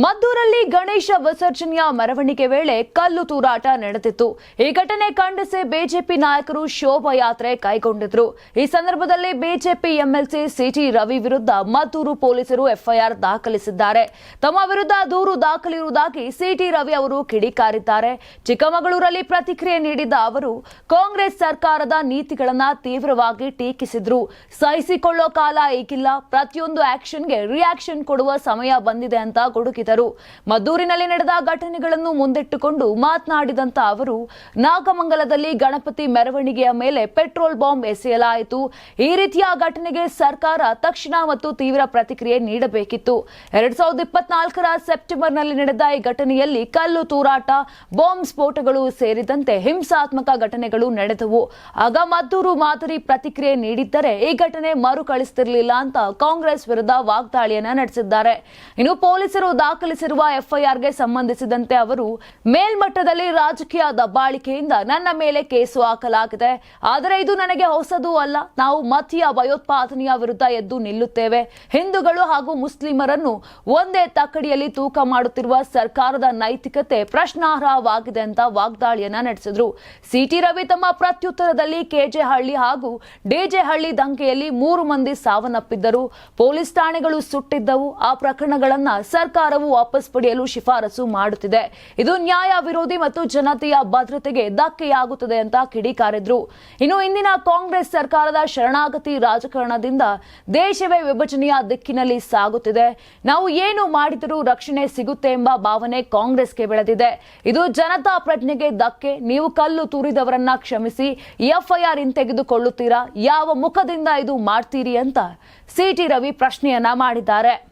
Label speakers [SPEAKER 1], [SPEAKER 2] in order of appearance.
[SPEAKER 1] ಮದ್ದೂರಲ್ಲಿ ಗಣೇಶ ವಿಸರ್ಜನೆಯ ಮೆರವಣಿಗೆ ವೇಳೆ ಕಲ್ಲು ತೂರಾಟ ನಡೆದಿತ್ತು. ಈ ಘಟನೆ ಖಂಡಿಸಿ ಬಿಜೆಪಿ ನಾಯಕರು ಶೋಭಾಯಾತ್ರೆ ಕೈಗೊಂಡಿದ್ರು. ಈ ಸಂದರ್ಭದಲ್ಲಿ ಬಿಜೆಪಿ ಎಂಎಲ್ಸಿ ಸಿಟಿ ರವಿ ವಿರುದ್ಧ ಮದ್ದೂರು ಪೊಲೀಸರು ಎಫ್ಐಆರ್ ದಾಖಲಿಸಿದ್ದಾರೆ. ತಮ್ಮ ವಿರುದ್ಧ ದೂರು ದಾಖಲಿರುವುದಾಗಿ ಸಿಟಿ ರವಿ ಅವರು ಕಿಡಿಕಾರಿದ್ದಾರೆ. ಚಿಕ್ಕಮಗಳೂರಲ್ಲಿ ಪ್ರತಿಕ್ರಿಯೆ ನೀಡಿದ ಅವರು, ಕಾಂಗ್ರೆಸ್ ಸರ್ಕಾರದ ನೀತಿಗಳನ್ನ ತೀವ್ರವಾಗಿ ಟೀಕಿಸಿದ್ರು. ಸಹಿಸಿಕೊಳ್ಳೋ ಕಾಲ ಈಗಿಲ್ಲ. ಪ್ರತಿಯೊಂದು ಆಕ್ಷನ್ಗೆ ರಿಯಾಕ್ಷನ್ ಕೊಡುವ ಸಮಯ ಬಂದಿದೆ ಅಂತ ಗುಡುಗಿದರು ಮದ್ದೂರಿನಲ್ಲಿ ನಡೆದ ಘಟನೆಗಳನ್ನು ಮುಂದಿಟ್ಟುಕೊಂಡು ಮಾತನಾಡಿದಂತ ಅವರು, ನಾಗಮಂಗಲದಲ್ಲಿ ಗಣಪತಿ ಮೆರವಣಿಗೆಯ ಮೇಲೆ ಪೆಟ್ರೋಲ್ ಬಾಂಬ್ ಎಸೆಯಲಾಯಿತು. ಈ ರೀತಿಯ ಘಟನೆಗೆ ಸರ್ಕಾರ ತಕ್ಷಣ ಮತ್ತು ತೀವ್ರ ಪ್ರತಿಕ್ರಿಯೆ ನೀಡಬೇಕಿತ್ತು. ಎರಡ್ ಸಾವಿರದ ಇಪ್ಪತ್ನಾಲ್ಕರ ಸೆಪ್ಟೆಂಬರ್ನಲ್ಲಿ ನಡೆದ ಈ ಘಟನೆಯಲ್ಲಿ ಕಲ್ಲು ತೂರಾಟ, ಬಾಂಬ್ ಸ್ಫೋಟಗಳು ಸೇರಿದಂತೆ ಹಿಂಸಾತ್ಮಕ ಘಟನೆಗಳು ನಡೆದವು. ಆಗ ಮದ್ದೂರು ಮಾದರಿ ಪ್ರತಿಕ್ರಿಯೆ ನೀಡಿದ್ದರೆ ಈ ಘಟನೆ ಮರುಕಳಿಸುತ್ತಿರಲಿಲ್ಲ ಅಂತ ಕಾಂಗ್ರೆಸ್ ವಿರುದ್ಧ ವಾಗ್ದಾಳಿಯನ್ನ ನಡೆಸಿದ್ದಾರೆ. ಇನ್ನು ಪೊಲೀಸರು ದಾಖಲಿಸಿರುವ ಎಫ್ಐಆರ್ಗೆ ಸಂಬಂಧಿಸಿದಂತೆ ಅವರು ಮೇಲ್ಮಟ್ಟದಲ್ಲಿ ರಾಜಕೀಯ ದಬ್ಬಾಳಿಕೆಯಿಂದ ನನ್ನ ಮೇಲೆ ಕೇಸು ಹಾಕಲಾಗಿದೆ. ಆದರೆ ಇದು ನನಗೆ ಹೊಸದು ಅಲ್ಲ. ನಾವು ಮತೀಯ ಭಯೋತ್ಪಾದನೆಯ ವಿರುದ್ಧ ಎದ್ದು ನಿಲ್ಲುತ್ತೇವೆ. ಹಿಂದೂಗಳು ಹಾಗೂ ಮುಸ್ಲಿಮರನ್ನು ಒಂದೇ ತಕ್ಕಡಿಯಲ್ಲಿ ತೂಕ ಮಾಡುತ್ತಿರುವ ಸರ್ಕಾರದ ನೈತಿಕತೆ ಪ್ರಶ್ನಾರ್ಹವಾಗಿದೆ ಅಂತ ವಾಗ್ದಾಳಿಯನ್ನ ನಡೆಸಿದ್ರು. ಸಿಟಿ ರವಿ ತಮ್ಮ ಪ್ರತ್ಯುತ್ತರದಲ್ಲಿ ಕೆಜೆ ಹಳ್ಳಿ ಹಾಗೂ ಡಿಜೆ ಹಳ್ಳಿ ದಂಕೆಯಲ್ಲಿ ಮೂರು ಮಂದಿ ಸಾವನ್ನಪ್ಪಿದ್ದರು. ಪೊಲೀಸ್ ಠಾಣೆಗಳು ಸುಟ್ಟಿದ್ದವು. ಆ ಪ್ರಕರಣಗಳನ್ನ ಸರ್ಕಾರವು ವಾಪಸ್ ಪಡೆಯಲು ಶಿಫಾರಸು ಮಾಡುತ್ತಿದೆ. ಇದು ನ್ಯಾಯ ವಿರೋಧಿ ಮತ್ತು ಜನತೆಯ ಭದ್ರತೆಗೆ ಧಕ್ಕೆಯಾಗುತ್ತದೆ ಅಂತ ಕಿಡಿಕಾರಿದ್ರು. ಇನ್ನು ಇಂದಿನ ಕಾಂಗ್ರೆಸ್ ಸರ್ಕಾರದ ಶರಣಾಗತಿ ರಾಜಕಾರಣದಿಂದ ದೇಶವೇ ವಿಭಜನೆಯ ದಿಕ್ಕಿನಲ್ಲಿ ಸಾಗುತ್ತಿದೆ. ನಾವು ಏನು ಮಾಡಿದರೂ ರಕ್ಷಣೆ ಸಿಗುತ್ತೆ ಎಂಬ ಭಾವನೆ ಕಾಂಗ್ರೆಸ್ಗೆ ಬೆಳೆದಿದೆ. ಇದು ಜನತಾ ಪ್ರಜ್ಞೆಗೆ ಧಕ್ಕೆ. ನೀವು ಕಲ್ಲು ತೂರಿದವರನ್ನ ಕ್ಷಮಿಸಿ, ಎಫ್ಐಆರ್ ಹಿಂತೆಗೆದುಕೊಳ್ಳುತ್ತೀರಾ? ಯಾವ ಮುಖದಿಂದ ಇದು ಮಾಡ್ತೀರಿ ಅಂತ ಸಿಟಿ ರವಿ ಪ್ರಶ್ನೆಯನ್ನ ಮಾಡಿದ್ದಾರೆ.